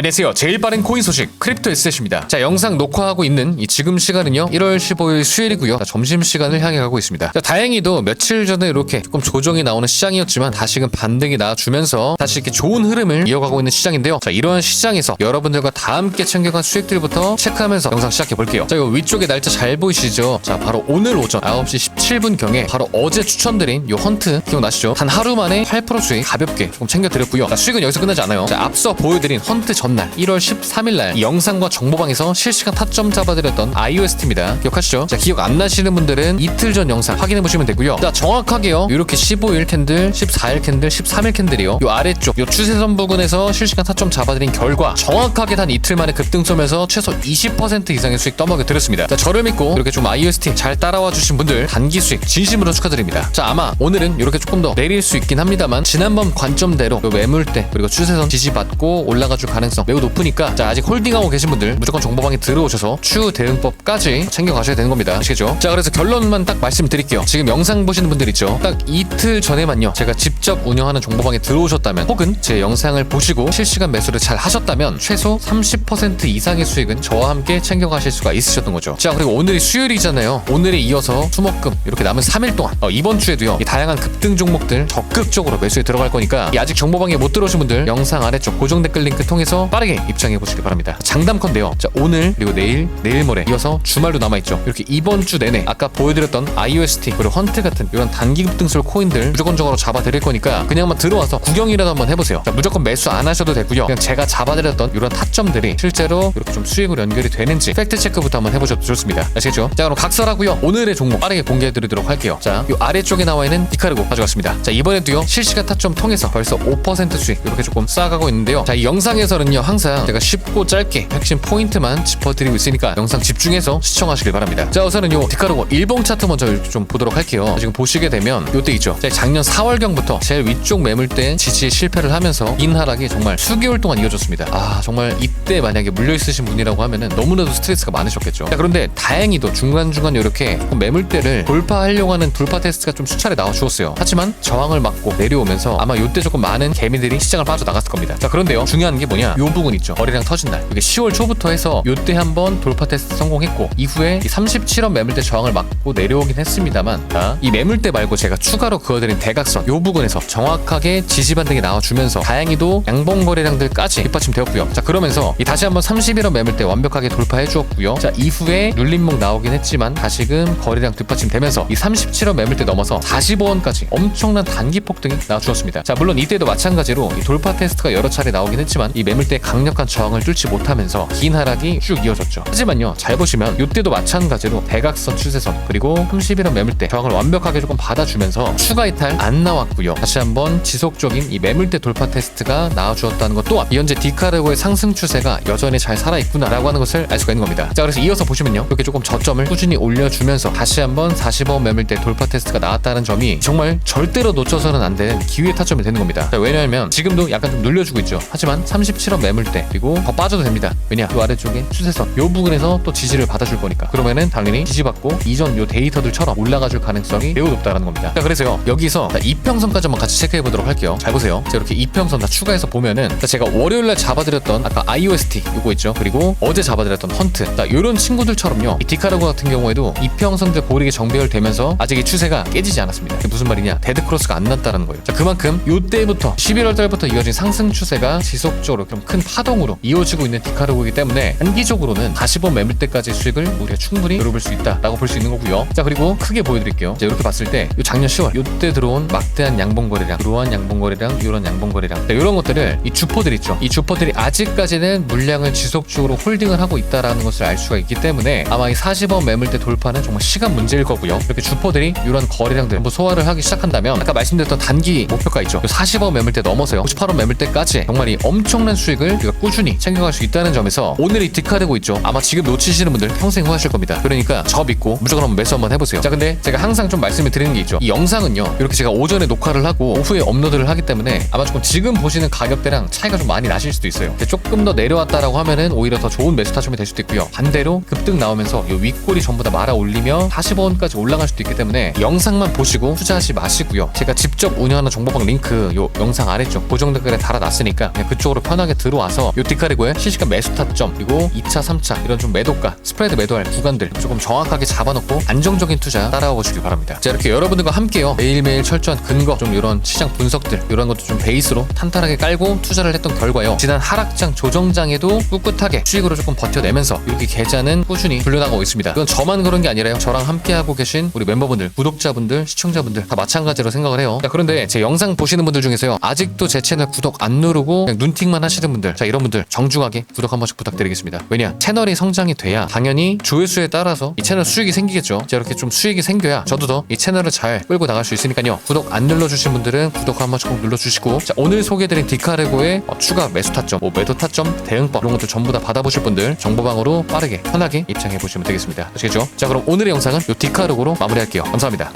안녕하세요. 제일 빠른 코인 소식 크립토 에셋입니다. 자 영상 녹화하고 있는 이 지금 시간은요 1월 15일 수요일이고요. 자, 점심 시간을 향해 가고 있습니다. 자 다행히도 며칠 전에 이렇게 조금 조정이 나오는 시장이었지만 다시금 반등이 나와주면서 다시 이렇게 좋은 흐름을 이어가고 있는 시장인데요. 자 이러한 시장에서 여러분들과 다 함께 챙겨간 수익들부터 체크하면서 영상 시작해 볼게요. 자 이거 위쪽에 날짜 잘 보이시죠? 자 바로 오늘 오전 9시 17분 경에 바로 어제 추천드린 요 헌트 기억나시죠? 단 하루 만에 8% 수익 가볍게 조금 챙겨드렸고요. 자 수익은 여기서 끝나지 않아요. 자 앞서 보여드린 헌트 전날 1월 13일 날이 영상과 정보방에서 실시간 타점 잡아드렸던 iOST입니다. 기억하시죠? 자 기억 안 나시는 분들은 이틀 전 영상 확인해 보시면 되고요. 자 정확하게요. 이렇게 15일 캔들, 14일 캔들, 13일 캔들이요. 요 아래쪽 요 추세선 부근에서 실시간 타점 잡아드린 결과 정확하게 단 이틀 만에 급등 쏘면서 최소 20% 이상의 수익 떠먹여 드렸습니다. 자 저를 믿고 이렇게 좀 iOST 잘 따라와 주신 분들 단기 수익 진심으로 축하드립니다. 자 아마 오늘은 이렇게 조금 더 내릴 수 있긴 합니다만 지난번 관점대로 요 매물대 그리고 추세선 지지받고 올라가 줄 가능성 매우 높으니까 자 아직 홀딩하고 계신 분들 무조건 정보방에 들어오셔서 추후 대응법까지 챙겨 가셔야 되는 겁니다. 아시겠죠? 자 그래서 결론만 딱 말씀드릴게요. 지금 영상 보시는 분들 있죠? 딱 이틀 전에만요. 제가 직접 운영하는 정보방에 들어오셨다면 혹은 제 영상을 보시고 실시간 매수를 잘 하셨다면 최소 30% 이상의 수익은 저와 함께 챙겨 가실 수가 있으셨던 거죠. 자 그리고 오늘이 수요일이잖아요. 오늘에 이어서 수목금 이렇게 남은 3일 동안 어, 이번 주에도요. 이 다양한 급등 종목들 적극적으로 매수에 들어갈 거니까 이 아직 정보방에 못 들어오신 분들 영상 아래쪽 고정 댓글 링크 통해서 빠르게 입장해 보시기 바랍니다. 장담컨대요. 자 오늘 그리고 내일 내일 모레 이어서 주말도 남아 있죠. 이렇게 이번 주 내내 아까 보여드렸던 iOST 그리고 헌트 같은 이런 단기 급등설 코인들 무조건적으로 잡아드릴 거니까 그냥만 들어와서 구경이라도 한번 해보세요. 자, 무조건 매수 안 하셔도 되고요. 그냥 제가 잡아드렸던 이런 타점들이 실제로 이렇게 좀 수익으로 연결이 되는지 팩트 체크부터 한번 해보셔도 좋습니다. 아시겠죠? 자 그럼 각설하고요. 오늘의 종목 빠르게 공개해드리도록 할게요. 자, 이 아래쪽에 나와 있는 디카르고 가져갔습니다. 자 이번에도요 실시간 타점 통해서 벌써 5% 수익 이렇게 조금 쌓아가고 있는데요. 자 이 영상에서는 요 항상 제가 쉽고 짧게 핵심 포인트만 짚어드리고 있으니까 영상 집중해서 시청하시길 바랍니다. 자 우선은 요 디카르고 일봉 차트 먼저 좀 보도록 할게요. 지금 보시게 되면 요때 있죠. 자, 작년 4월경부터 제일 위쪽 매물대 지지에 실패를 하면서 긴 하락이 정말 수개월 동안 이어졌습니다. 아 정말 이때 만약에 물려 있으신 분이라고 하면은 너무나도 스트레스가 많으셨겠죠. 자 그런데 다행히도 중간중간 이렇게 매물대를 돌파하려고 하는 돌파 테스트가 좀 수차례 나와 주었어요. 하지만 저항을 맞고 내려오면서 아마 요때 조금 많은 개미들이 시장을 빠져나갔을 겁니다. 자 그런데요 중요한 게 뭐냐 요 부분 있죠. 거래량 터진 날 이게 10월 초부터 해서 요때 한번 돌파 테스트 성공했고 이후에 이 37원 매물대 저항을 맞고 내려오긴 했습니다만 자, 이 매물대 말고 제가 추가로 그어드린 대각선 요 부분에서 정확하게 지지 반등이 나와주면서 다행히도 양봉 거래량들까지 뒷받침되었고요. 자 그러면서 이 다시 한번 31원 매물대 완벽하게 돌파해 주었고요. 자 이후에 눌림목 나오긴 했지만 다시금 거래량 뒷받침되면서 이 37원 매물대 넘어서 45원까지 엄청난 단기 폭등이 나와주었습니다. 자 물론 이때도 마찬가지로 이 돌파 테스트가 여러 차례 나오긴 했지만 이 매물대 강력한 저항을 뚫지 못하면서 긴 하락이 쭉 이어졌죠. 하지만요 잘 보시면 이때도 마찬가지로 대각선 추세선 그리고 31원 매물대 저항을 완벽하게 조금 받아주면서 추가 이탈 안 나왔고요. 다시 한번 지속적인 이 매물대 돌파 테스트가 나와주었다는 것 또한 이 현재 디카르고의 상승 추세가 여전히 잘 살아있구나라고 하는 것을 알 수가 있는 겁니다. 자 그래서 이어서 보시면요 이렇게 조금 저점을 꾸준히 올려주면서 다시 한번 45원 매물대 돌파 테스트가 나왔다는 점이 정말 절대로 놓쳐서는 안 되는 기회 타점이 되는 겁니다. 자, 왜냐하면 지금도 약간 좀 눌려주고 있죠. 하지만 37원 매물대 그리고 더 빠져도 됩니다. 왜냐 이 아래쪽에 추세선 요 부분에서 또 지지를 받아줄 거니까 그러면은 당연히 지지받고 이전 요 데이터들처럼 올라가줄 가능성이 매우 높다는 겁니다. 자 그래서요 여기서 자, 이평선까지 한번 같이 체크해 보도록 할게요. 잘 보세요. 자, 이렇게 이평선 다 추가해서 보면은 자, 제가 월요일날 잡아드렸던 아까 iOST 요거 있죠. 그리고 어제 잡아드렸던 헌트 자 요런 친구들처럼요 이 디카르고 같은 경우에도 이평선들 고르게 정배열되면서 아직 이 추세가 깨지지 않았습니다. 무슨 말이냐 데드 크로스가 안 났다는 거예요. 자 그만큼 요때부터 11월 달부터 이어진 상승 추세가 지속적으로 좀큰 파동으로 이어지고 있는 디카르고이기 때문에 단기적으로는 40원 매물대까지 수익을 우리가 충분히 노려볼 수 있다라고 볼 수 있는 거고요. 자 그리고 크게 보여드릴게요. 자 이렇게 봤을 때요 작년 10월 요때 들어온 막대한 양봉 거래량, 이러한 양봉 거래량, 이런 양봉 거래량, 자, 이런 것들을 이 주포들 있죠. 이 주포들이 아직까지는 물량을 지속적으로 홀딩을 하고 있다라는 것을 알 수가 있기 때문에 아마 이 40원 매물대 돌파는 정말 시간 문제일 거고요. 이렇게 주포들이 이런 거래량들 전부 소화를 하기 시작한다면 아까 말씀드렸던 단기 목표가 있죠. 40원 매물대 넘어서요. 58원 매물대까지 정말 이 엄청난 수익 을 우리가 꾸준히 챙겨갈 수 있다는 점에서 오늘이 디카되고 있죠. 아마 지금 놓치시는 분들 평생 후회하실 겁니다. 그러니까 저 믿고 무조건 한번 매수 한번 해보세요. 자 근데 제가 항상 좀 말씀을 드리는 게 있죠. 이 영상은요. 이렇게 제가 오전에 녹화를 하고 오후에 업로드를 하기 때문에 아마 조금 지금 보시는 가격대랑 차이가 좀 많이 나실 수도 있어요. 조금 더 내려왔다라고 하면은 오히려 더 좋은 매수 타점이 될 수도 있고요. 반대로 급등 나오면서 이 윗골이 전부 다 말아 올리며 45원까지 올라갈 수도 있기 때문에 영상만 보시고 투자하지 마시고요. 제가 직접 운영하는 정보방 링크 요 영상 아래쪽 고정 댓글에 달아놨으니까 그냥 그쪽으로 편하게 들 어와서 요 디카리고의 실시간 매수 타점 그리고 2차, 3차 이런 좀 매도가 스프레드 매도할 구간들 조금 정확하게 잡아놓고 안정적인 투자 따라와 보시길 바랍니다. 자 이렇게 여러분들과 함께요 매일매일 철저한 근거 좀 이런 시장 분석들 이런 것도 좀 베이스로 탄탄하게 깔고 투자를 했던 결과요 지난 하락장 조정장에도 꿋꿋하게 수익으로 조금 버텨내면서 이렇게 계좌는 꾸준히 불려나가고 있습니다. 이건 저만 그런 게 아니라요 저랑 함께하고 계신 우리 멤버분들 구독자분들 시청자분들 다 마찬가지로 생각을 해요. 자 그런데 제 영상 보시는 분들 중에서요 아직도 제 채널 구독 안 누르고 그냥 눈팅만 하시는 분들 자 이런 분들 정중하게 구독 한 번씩 부탁드리겠습니다. 왜냐 채널이 성장이 돼야 당연히 조회수에 따라서 이 채널 수익이 생기겠죠. 자 이렇게 좀 수익이 생겨야 저도 더 이 채널을 잘 끌고 나갈 수 있으니까요. 구독 안 눌러주신 분들은 구독 한 번씩 꼭 눌러주시고 자 오늘 소개해드린 디카레고의 어, 추가 매수 타점, 뭐 매도 타점, 대응법 이런 것도 전부 다 받아보실 분들 정보방으로 빠르게 편하게 입장해 보시면 되겠습니다. 아시겠죠? 자 그럼 오늘의 영상은 이 디카레고로 마무리할게요. 감사합니다.